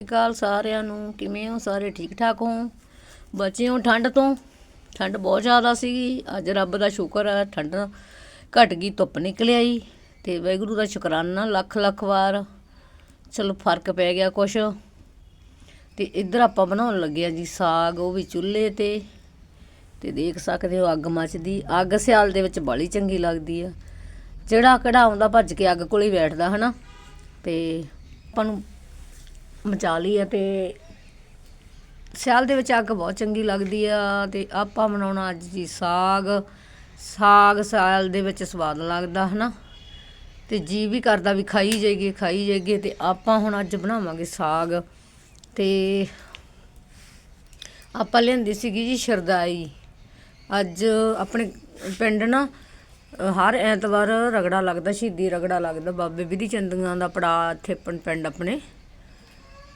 ਸਤਿ ਸ਼੍ਰੀ ਅਕਾਲ ਸਾਰਿਆਂ ਨੂੰ, ਕਿਵੇਂ ਹੋ? ਸਾਰੇ ਠੀਕ ਠਾਕ ਹੋ? ਬਚੇ ਹੋ ਠੰਡ ਤੋਂ? ਠੰਡ ਬਹੁਤ ਜ਼ਿਆਦਾ ਸੀਗੀ। ਅੱਜ ਰੱਬ ਦਾ ਸ਼ੁਕਰ ਹੈ ਠੰਡ ਘਟ ਗਈ, ਧੁੱਪ ਨਿਕਲ ਆਈ ਤੇ ਵਾਹਿਗੁਰੂ ਦਾ ਸ਼ੁਕਰਾਨਾ ਲੱਖ ਲੱਖ ਵਾਰ। ਚਲੋ ਫ਼ਰਕ ਪੈ ਗਿਆ ਕੁਛ। ਤੇ ਇੱਧਰ ਆਪਾਂ ਬਣਾਉਣ ਲੱਗੇ ਆ ਜੀ ਸਾਗ, ਉਹ ਵੀ ਚੁੱਲ੍ਹੇ ਤੇ। ਤੇ ਦੇਖ ਸਕਦੇ ਹੋ ਅੱਗ ਮੱਚਦੀ, ਅੱਗ ਸਿਆਲ ਦੇ ਵਿੱਚ ਬੜੀ ਚੰਗੀ ਲੱਗਦੀ ਆ। ਜਿਹੜਾ ਕਢਾਉਂਦਾ ਭੱਜ ਕੇ ਅੱਗ ਕੋਲ ਹੀ ਬੈਠਦਾ, ਹਨਾ? ਤੇ ਆਪਾਂ ਨੂੰ ਮਚਾ ਲਈ ਹੈ ਅਤੇ ਸਿਆਲ ਦੇ ਵਿੱਚ ਅੱਗ ਬਹੁਤ ਚੰਗੀ ਲੱਗਦੀ ਆ ਅਤੇ ਆਪਾਂ ਬਣਾਉਣਾ ਅੱਜ ਜੀ ਸਾਗ। ਸਾਗ ਸਿਆਲ ਦੇ ਵਿੱਚ ਸਵਾਦ ਲੱਗਦਾ ਹੈ ਨਾ ਤੇ ਜੀ ਵੀ ਕਰਦਾ ਵੀ ਖਾਈ ਜਾਈਏ ਖਾਈ ਜਾਈਏ ਤੇ ਆਪਾਂ ਹੁਣ ਅੱਜ ਬਣਾਵਾਂਗੇ ਸਾਗ। ਤੇ ਆਪਾਂ ਲਿਆਂਦੀ ਸੀਗੀ ਜੀ ਸ਼ਰਦਾਈ। ਅੱਜ ਆਪਣੇ ਪਿੰਡ ਨਾ, ਹਰ ਐਤਵਾਰ ਰਗੜਾ ਲੱਗਦਾ, ਸ਼ਹੀਦੀ ਰਗੜਾ ਲੱਗਦਾ, ਬਾਬੇ ਵਿਧੀ ਚੰਦੀਆਂ ਦਾ ਪੜਾ ਇੱਥੇ ਪੰ- ਪਿੰਡ ਆਪਣੇ।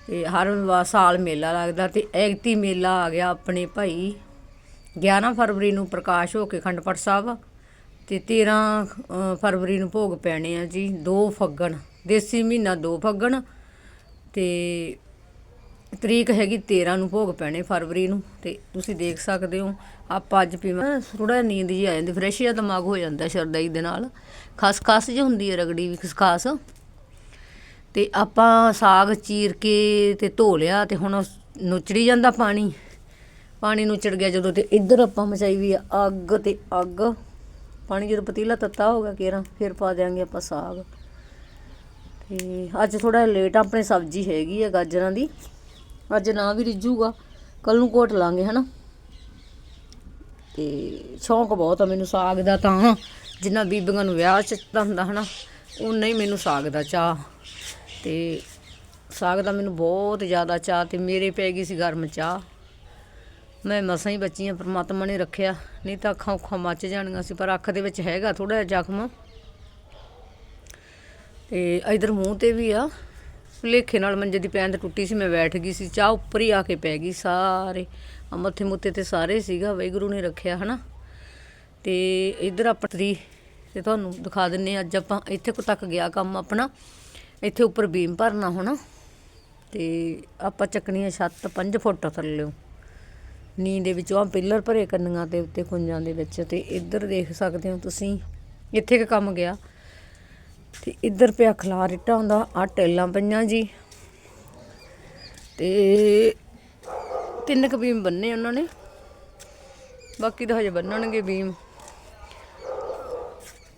ਅਤੇ ਹਰ ਵਾ- ਸਾਲ ਮੇਲਾ ਲੱਗਦਾ ਅਤੇ ਐਗਤੀ ਮੇਲਾ ਆ ਗਿਆ ਆਪਣੇ ਭਾਈ। 11 ਫਰਵਰੀ ਨੂੰ ਪ੍ਰਕਾਸ਼ ਹੋ ਕੇ ਖੰਡਪੜ ਸਾਹਿਬ ਅਤੇ ਤੇਰ੍ਹਾਂ ਫਰਵਰੀ ਨੂੰ ਭੋਗ ਪੈਣੇ ਆ ਜੀ 2 ਫੱਗਣ, ਦੇਸੀ ਮਹੀਨਾ 2 ਫੱਗਣ ਅਤੇ ਤਰੀਕ ਹੈਗੀ 13 ਨੂੰ ਭੋਗ ਪੈਣੇ ਫਰਵਰੀ ਨੂੰ ਤੇ ਤੁਸੀਂ ਦੇਖ ਸਕਦੇ ਹੋ, ਆਪਾਂ ਅੱਜ ਪੀਵਾਂ ਥੋੜਾ ਨੀਂਦ ਜੀ ਆ ਜਾਂਦੀ ਫਰੈਸ਼ ਜਿਹਾ ਦਿਮਾਗ ਹੋ ਜਾਂਦਾ ਸ਼ਰਦਾਈ ਦੇ ਨਾਲ। ਖਸਖਸ ਜਿਹੀ ਹੁੰਦੀ ਹੈ ਰਗੜੀ ਵੀ, ਖਸਖਾਸ। ਅਤੇ ਆਪਾਂ ਸਾਗ ਚੀਰ ਕੇ ਅਤੇ ਧੋ ਲਿਆ ਅਤੇ ਹੁਣ ਨੁਚੜੀ ਜਾਂਦਾ ਪਾਣੀ। ਪਾਣੀ ਨੁਚੜ ਗਿਆ ਜਦੋਂ ਤੇ ਇੱਧਰ ਆਪਾਂ ਮਚਾਈ ਵੀ ਆ ਅੱਗ ਅਤੇ ਅੱਗ। ਪਾਣੀ ਜਦੋਂ ਪਤੀਲਾ ਤੱਤਾ ਹੋ ਗਿਆ ਕੇਰਾਂ, ਫਿਰ ਪਾ ਦਿਆਂਗੇ ਆਪਾਂ ਸਾਗ। ਤੇ ਅੱਜ ਥੋੜਾ ਲੇਟ ਆਪਣੇ ਸਬਜ਼ੀ ਹੈਗੀ ਆ ਗਾਜਰਾਂ ਦੀ। ਅੱਜ ਨਾ ਵੀ ਰਿੱਝੂਗਾ ਕੱਲ ਨੂੰ ਕੋਟ ਲਾਂਗੇ, ਹਨਾ? ਤੇ ਸ਼ੌਂਕ ਬਹੁਤ ਆ ਮੈਨੂੰ ਸਾਗ ਦਾ ਤਾਂ, ਜਿੰਨਾ ਬੀਬੀਆਂ ਨੂੰ ਵਿਆਹ ਚ ਤਾਂ ਹੁੰਦਾ, ਹਨਾ? ਉਨਾ ਹੀ ਮੈਨੂੰ ਸਾਗ ਦਾ ਚਾਹ ਅਤੇ ਸਾਗ ਦਾ ਮੈਨੂੰ ਬਹੁਤ ਜ਼ਿਆਦਾ ਚਾਹ ਅਤੇ ਮੇਰੇ ਪੈ ਗਈ ਸੀ ਗਰਮ ਚਾਹ। ਮੈਂ ਮਸਾਂ ਹੀ ਬੱਚੀਆਂ ਪਰਮਾਤਮਾ ਨੇ ਰੱਖਿਆ, ਨਹੀਂ ਤਾਂ ਅੱਖਾਂ ਉੱਖਾਂ ਮੱਚ ਜਾਣੀਆਂ ਸੀ, ਪਰ ਅੱਖ ਦੇ ਵਿੱਚ ਹੈਗਾ ਥੋੜ੍ਹਾ ਜਿਹਾ ਜ਼ਖਮ। ਤੇ ਇਧਰ ਮੂੰਹ ਤੇ ਵੀ ਆ ਲੇਖੇ ਨਾਲ ਮੰਜੇ ਦੀ ਪੈਂਦ ਟੁੱਟੀ ਸੀ, ਮੈਂ ਬੈਠ ਗਈ ਸੀ, ਚਾਹ ਉੱਪਰ ਹੀ ਆ ਕੇ ਪੈ ਗਈ ਸਾਰੇ। ਮੱਥੇ ਮੁੱਤੇ ਤੇ ਸਾਰੇ ਸੀਗਾ, ਵਾਹਿਗੁਰੂ ਨੇ ਰੱਖਿਆ, ਹਨਾ। ਤੇ ਇਧਰ ਆਪਣੀ ਤੇ ਤੁਹਾਨੂੰ ਦਿਖਾ ਦਿੰਨੇ ਆ, ਅੱਜ ਆਪਾਂ ਇੱਥੇ ਕੋ ਤੱਕ ਗਿਆ ਕੰਮ ਆਪਣਾ। ਇੱਥੇ ਉੱਪਰ ਬੀਮ ਭਰਨਾ ਹੋਣਾ ਤੇ ਆਪਾਂ ਚੱਕਣੀ ਆ ਛੱਤ 5 ਫੁੱਟ ਥੱਲੇ। ਨੀ ਦੇ ਵਿੱਚੋਂ ਆ ਪਿੱਲਰ ਭਰੇ ਕੰਨੀਆਂ ਦੇ ਉੱਤੇ ਕੁੰਜਾਂ ਦੇ ਵਿੱਚ ਤੇ ਇੱਧਰ ਦੇਖ ਸਕਦੇ ਹੋ ਤੁਸੀਂ, ਇੱਥੇ ਕ ਕੰਮ ਗਿਆ। ਤੇ ਇੱਧਰ ਪਿਆ ਖਲਾਰ ਇੱਟਾਂ ਹੁੰਦਾ ਆ ਟੈਲਾਂ ਪਈਆਂ ਜੀ। ਤੇ ਤਿੰਨ ਕੁ ਬੀਮ ਬੰਨੇ ਉਹਨਾਂ ਨੇ, ਬਾਕੀ ਤਾਂ ਹਜੇ ਬੰਨਣਗੇ ਬੀਮ।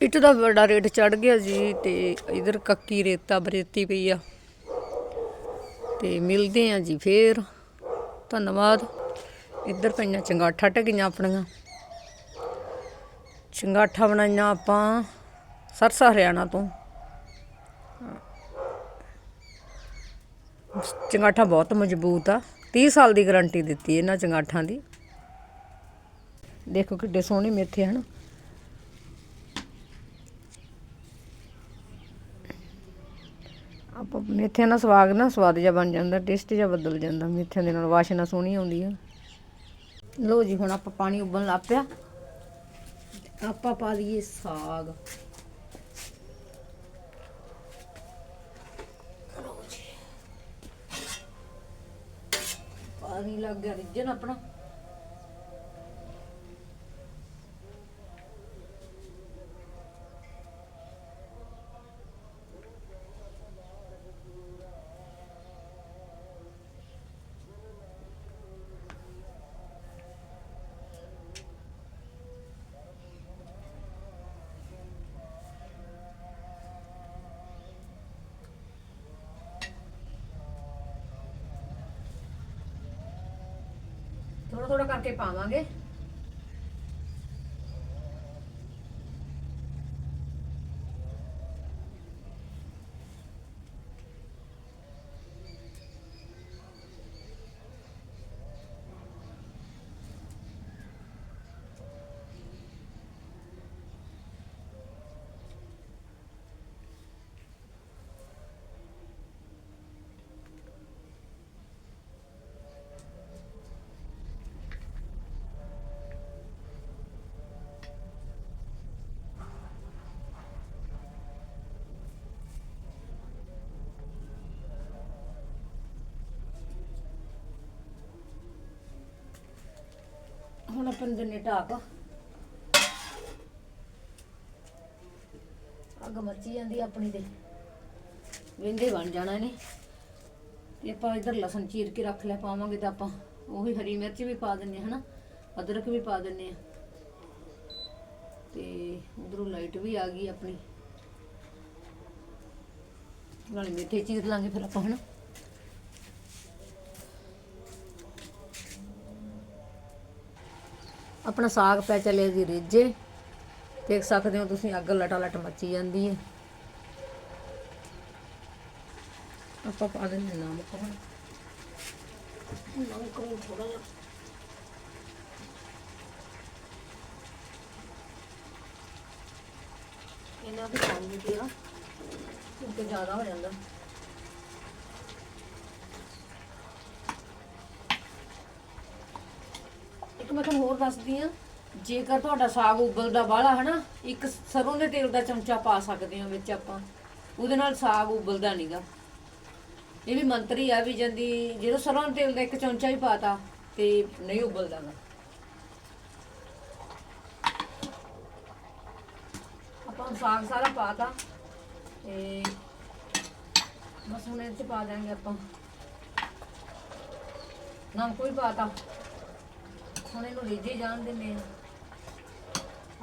ਇੱਟ ਦਾ ਬੜਾ ਰੇਟ ਚੜ ਗਿਆ ਜੀ ਤੇ ਇਧਰ ਕੱਕੀ ਰੇਤਾ ਬਰੇਤੀ ਪਈ ਆ। ਤੇ ਮਿਲਦੇ ਆ ਜੀ ਫੇਰ। ਧੰਨਵਾਦ। ਇੱਧਰ ਪਈਆਂ ਚੰਗਾਠਾ ਟਕੀਆਂ ਆਪਣੀਆਂ। ਚੰਗਾਠਾ ਬਣਾਈਆਂ ਆਪਾਂ ਸਰਸਾ ਹਰਿਆਣਾ ਤੋਂ। ਚੰਗਾਠਾ ਬਹੁਤ ਮਜ਼ਬੂਤ ਆ। 30 ਸਾਲ ਦੀ ਗਾਰੰਟੀ ਦਿੱਤੀ ਇਹਨਾਂ ਚੰਗਾਠਾਂ ਦੀ। ਦੇਖੋ ਕਿੱਡੇ ਸੋਹਣੇ ਮੇਥੇ ਹਨ। ਆਪਾਂ ਮੇਥਿਆਂ ਦਾ ਸਵਾਦ ਨਾ ਸਵਾਦ ਜਿਹਾ ਬਣ ਜਾਂਦਾ, ਟੇਸਟ ਜਿਹਾ ਬਦਲ ਜਾਂਦਾ, ਮੇਥਿਆਂ ਦੇ ਨਾਲ ਵਾਸ਼ਨਾ ਸੋਹਣੀ ਆਉਂਦੀ ਆ। ਲੋ ਜੀ, ਹੁਣ ਆਪਾਂ ਪਾਣੀ ਉਬਲਣ ਲੱਗ ਪਿਆ। ਆਪਾਂ ਪਾ ਦਈਏ ਸਾਗ। ਪਾਣੀ ਲੱਗ ਗਿਆ ਰਿੱਝਣ ਆਪਣਾ। ਥੋੜਾ ਥੋੜਾ ਕਰਕੇ ਪਾਵਾਂਗੇ। ਹੁਣ ਆਪਾਂ ਨੂੰ ਦਿੰਨੇ ਢਾਕ। ਅੱਗ ਮੱਚੀ ਜਾਂਦੀ ਆਪਣੀ ਤੇ। ਵਿੰਦੇ ਬਣ ਜਾਣਾ ਇਹਨੇ। ਤੇ ਆਪਾਂ ਇਧਰ ਲਸਣ ਚੀਰ ਕੇ ਰੱਖ ਲਿਆ ਪਾਵਾਂਗੇ ਤਾਂ ਆਪਾਂ। ਉਹੀ ਹਰੀ ਮਿਰਚ ਵੀ ਪਾ ਦਿੰਨੇ ਹਨਾ? ਅਦਰਕ ਵੀ ਪਾ ਦਿੰਨੇ ਆ। ਤੇ ਉਧਰੋਂ ਲਾਈਟ ਵੀ ਆ ਗਈ ਆਪਣੀ। ਨਾਲੇ ਮੇਥੇ ਚੀਰ ਲਾਂਗੇ ਫਿਰ ਆਪਾਂ ਹਨਾ? ਆਪਣਾ ਸਾਗ ਪੈ ਚੱਲਿਆ ਜੀ ਰਿੱਝੇ ਦੇਖ ਸਕਦੇ ਹੋ ਤੁਸੀਂ ਅੱਗ ਲਟਾ ਲਟ ਮੱਚੀ ਜਾਂਦੀ ਹੈ। ਆਪਾਂ ਪਾ ਦਿੰਦੇ ਨਮਕ ਹੁਣ। ਨਮਕ ਨੂੰ ਥੋੜਾ ਜਿਹਾ। ਇਹਨਾਂ ਵੀ ਪਾਣੀ ਨਹੀਂ ਪਿਆ ਕਿਉਂਕਿ ਜ਼ਿਆਦਾ ਹੋ ਜਾਂਦਾ। ਮੈਂ ਤੁਹਾਨੂੰ ਹੋਰ ਦੱਸਦੀ ਆ ਜੇਕਰ ਤੁਹਾਡਾ ਸਾਗ ਉਬਲਦਾ ਬਾਹਲਾ, ਹਨਾ, ਇੱਕ ਸਰੋਂ ਦੇ ਤੇਲ ਦਾ ਚਮਚਾ ਪਾ ਸਕਦੇ ਹਾਂ ਵਿੱਚ ਆਪਾਂ। ਉਹਦੇ ਨਾਲ ਸਾਗ ਉਬਲਦਾ ਨਹੀਂਗਾ ਇਹ ਵੀ ਮੰਤਰੀ ਆ ਵੀ ਜਾਂਦੀ ਜਦੋਂ ਸਰੋਂ ਦੇ ਤੇਲ ਦਾ ਇੱਕ ਚਮਚਾ ਵੀ ਪਾਤਾ, ਤੇ ਨਹੀਂ ਉਬਲਦਾ ਗਾ। ਆਪਾਂ ਸਾਗ ਸਾਰਾ ਪਾਤਾ, ਤੇ ਬਸ ਹੁਣ ਇਹ ਚ ਪਾ ਦਾਂਗੇ ਆਪਾਂ। ਨਮਕ ਵੀ ਪਾਤਾ। ਹੁਣ ਇਹਨੂੰ ਰਿੱਝੇ ਜਾਣ ਦਿੰਦੇ ਆ।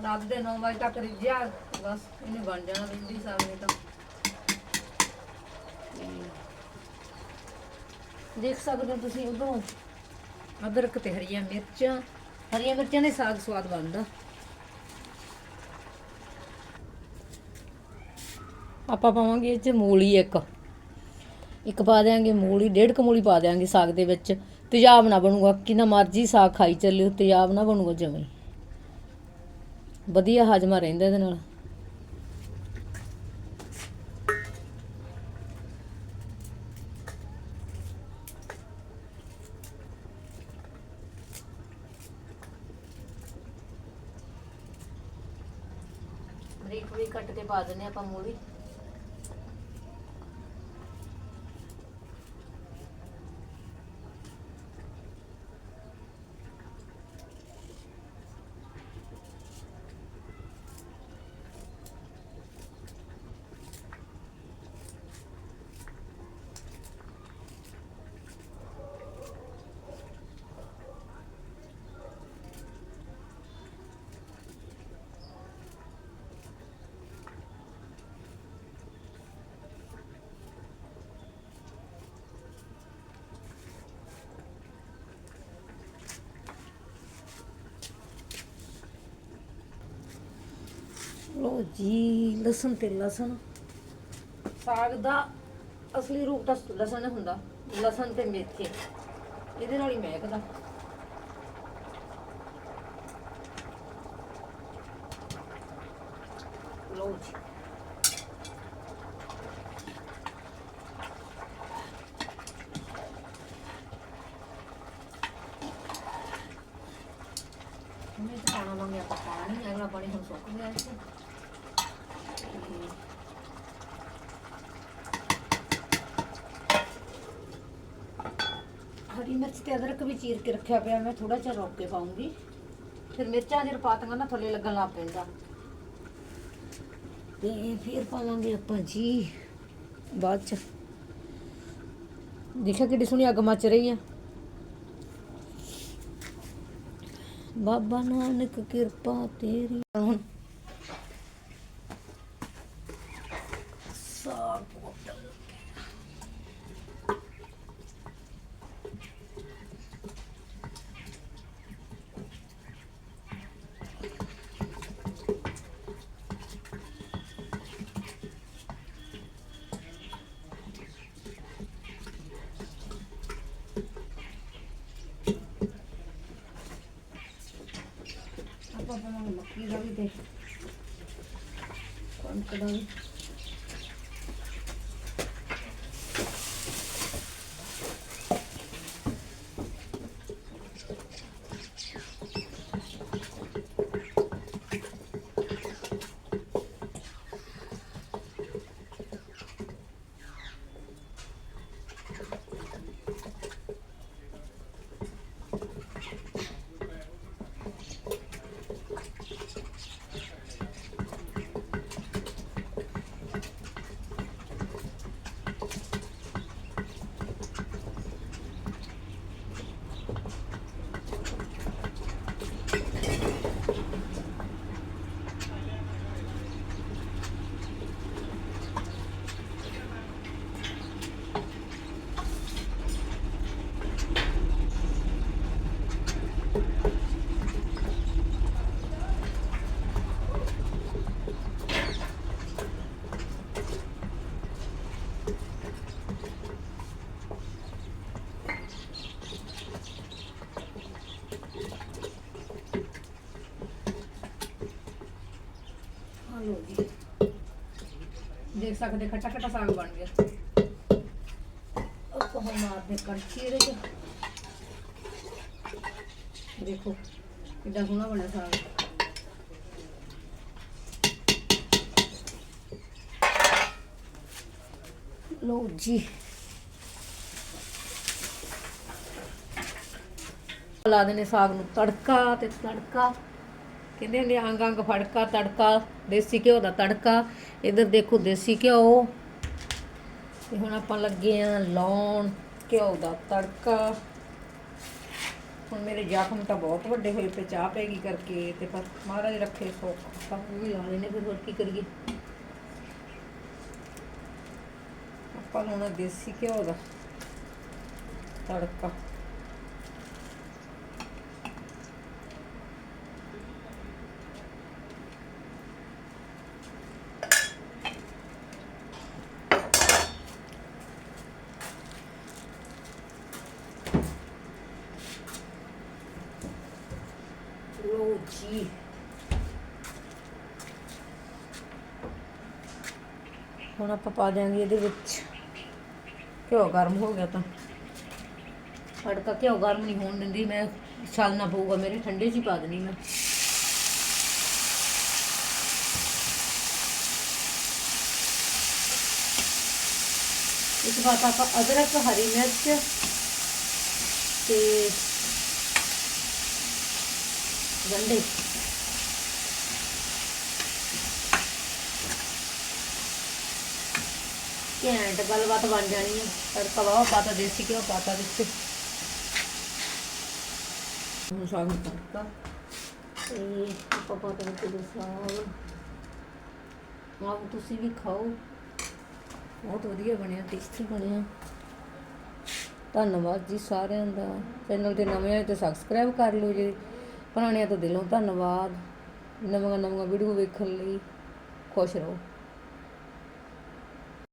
ਰਾਤ ਦੇ 9 ਵਜੇ ਤੱਕ ਰਿੱਝਿਆ ਬਸ ਇਹਨੇ ਬਣ ਜਾਣਾ ਰਿੱਝੀ ਸਾਗ ਨੇ ਤਾਂ। ਦੇਖ ਸਕਦੇ ਹੋ ਤੁਸੀਂ ਉਧਰੋਂ ਅਦਰਕ ਤੇ ਹਰੀਆਂ ਮਿਰਚਾਂ ਹਰੀਆਂ ਮਿਰਚਾਂ ਦੇ ਸਾਗ ਸਵਾਦ ਬਣਦਾ। ਆਪਾਂ ਪਾਵਾਂਗੇ ਇਹ ਚ ਮੂਲੀ ਇੱਕ। ਇੱਕ ਪਾ ਦਿਆਂਗੇ ਮੂਲੀ ਡੇਢ ਕੁ ਮੂਲੀ ਪਾ ਦਿਆਂਗੇ ਸਾਗ ਦੇ ਵਿੱਚ। ਤੇਜ਼ਾਬ ਨਾ ਬਣੂਗਾ, ਕਿੰਨਾ ਮਰਜ਼ੀ ਸਾਗ ਖਾਈ ਚੱਲਿਓ ਤੇਜ਼ਾਬ ਨਾ ਬਣੂਗਾ ਜਮੇ। ਵਧੀਆ ਹਾਜਮਾ ਰਹਿੰਦਾ ਇਹਦੇ ਨਾਲ। ਬਰੀਕ ਬਰੀਕ ਕੱਟ ਕੇ ਪਾ ਦਿੰਨੇ ਆਪਾਂ ਮੂਲੀ ਲੋ ਜੀ, ਲਸਣ ਤੇ ਲਸਣ। ਸਾਗ ਦਾ ਅਸਲੀ ਰੂਪ ਤਾਂ ਲਸਣ ਹੁੰਦਾ, ਲਸਣ ਤੇ ਮੇਥੇ। ਇਹਦੇ ਨਾਲ ਹੀ ਮਹਿਕਦਾ ਲੋ ਜੀ ਮੈਂ ਤਾਂ ਪਾਣਾ ਮੰਗਿਆ ਆਪਾਂ ਪਾਣੀ ਅਗਲਾ ਪਾਣੀ ਹੁਣ ਸੁੱਕ ਗਿਆ ਇਸ ਹਰੀ ਮਿਰਚ ਤੇ ਅਦਰਕ ਵੀ ਚੀਰ ਕੇ ਰੱਖਿਆ ਪਿਆ, ਮੈਂ ਥੋੜਾ ਜਿਹਾ ਰੋਕ ਕੇ ਪਾਉਂਗੀ। ਫਿਰ ਮਿਰਚਾਂ ਜਦ ਪਾਤਾਂਗਾ ਨਾ, ਥੱਲੇ ਲੱਗਣ ਲੱਗ ਪੈਂਦਾ। ਤੇ ਫਿਰ ਪਾਵਾਂਗੇ ਆਪਾਂ ਜੀ, ਬਾਅਦ ਚ। ਦੇਖਿਆ ਕਿੱਡੀ ਸੋਹਣੀ ਅੱਗ ਮੱਚ ਰਹੀ ਆ। ਬਾਬਾ ਨਾਨਕ ਕਿਰਪਾ ਤੇਰੀ। ਹੁਣ ਸਾਗ ਕੁੱਟ ਆਪਾਂ ਪਾਵਾਂਗੇ ਮੱਕੀ ਦਾ ਵੀ ਤੇ ਕਣਕ ਦੇਖ ਸਕਦੇ, ਖੱਟਾ ਖੱਟਾ ਸਾਗ ਬਣ ਗਿਆ। ਆਪਾਂ ਹੁਣ ਮਾਰਦੇ ਕੜਛੀ ਇਹਦੇ ਚ। ਦੇਖੋ, ਕਿੱਡਾ ਸੋਹਣਾ ਬਣਿਆ ਸਾਗ। ਲਓ ਜੀ। ਲਾ ਦੇਣੇ ਸਾਗ ਨੂੰ ਤੜਕਾ ਤੇ ਤੜਕਾ। ਕਹਿੰਦੇ ਹੁੰਦੇ ਅੰਗ ਅੰਗ ਫੜਕਾ, ਤੜਕਾ, ਦੇਸੀ ਘਿਓ ਦਾ ਤੜਕਾ। ਇਧਰ ਦੇਖੋ ਦੇਸੀ ਘਿਓ। ਤੇ ਹੁਣ ਆਪਾਂ ਲੱਗੇ ਆ ਲਾਉਣ ਘਿਓ ਦਾ ਤੜਕਾ। ਹੁਣ ਮੇਰੇ ਜ਼ਖਮ ਤਾਂ ਬਹੁਤ ਵੱਡੇ ਹੋਏ ਪਏ, ਚਾਹ ਪੈਗੀ ਕਰਕੇ ਤੇ ਪਰ ਮਹਾਰਾਜ ਰੱਖੇ ਸੋ ਸਭ ਵੀ ਲਾ ਲੈਣੇ ਫਿਰ ਹੋਰ ਕੀ ਕਰੀਏ। ਆਪਾਂ ਲਾਉਣਾ ਦੇਸੀ ਘਿਓ ਦਾ ਤੜਕਾ। ਲਓ ਹੁਣ ਆਪਾਂ ਪਾ ਦਿਆਂਗੇ ਇਹਦੇ ਵਿੱਚ। ਘਿਓ ਗਰਮ ਹੋ ਗਿਆ ਤਾਂ। ਤੜਕਾ ਘਿਓ ਗਰਮ ਨਹੀਂ ਹੋਣ ਦਿੰਦੀ, ਮੈਂ ਛਾਲਣਾ ਪਊਗਾ ਮੇਰੇ, ਠੰਡੇ 'ਚ ਹੀ ਪਾ ਦੇਣੀ ਮੈਂ। ਇਸ ਬਾਤ ਆਪਾਂ ਅਦਰਕ, ਹਰੀ ਮਿਰਚ ਤੇ ਗੰਢੇ। ਘੈਂਟ ਗੱਲਬਾਤ ਬਣ ਜਾਣੀ ਹੈ ਤੜਕਾ ਵਾ ਪਾਤਾ ਦੇਸੀ ਘਿਓ ਪਾਤਾ ਵਿੱਚ। ਹੁਣ ਸਾਗ ਨੂੰ ਤੜਕਾ। ਤੇ ਆਪਾਂ ਪਾਤਾ ਵਿੱਚ ਦੇ ਸਾਗ। ਆਪ ਤੁਸੀਂ ਵੀ ਖਾਓ। ਬਹੁਤ ਵਧੀਆ ਬਣਿਆ ਟੇਸਟੀ ਬਣਿਆ। ਧੰਨਵਾਦ ਜੀ ਸਾਰਿਆਂ ਦਾ। ਚੈਨਲ ਤੇ ਨਵੇਂ ਆਏ ਤੇ ਸਬਸਕ੍ਰਾਈਬ ਕਰ ਲਿਓ ਜੀ। ਪੁਰਾਣਿਆਂ ਤੋਂ ਦਿਲੋਂ ਧੰਨਵਾਦ ਨਵੀਆਂ ਨਵੀਆਂ ਵੀਡੀਓ ਵੇਖਣ ਲਈ ਖੁਸ਼ ਰਹੋ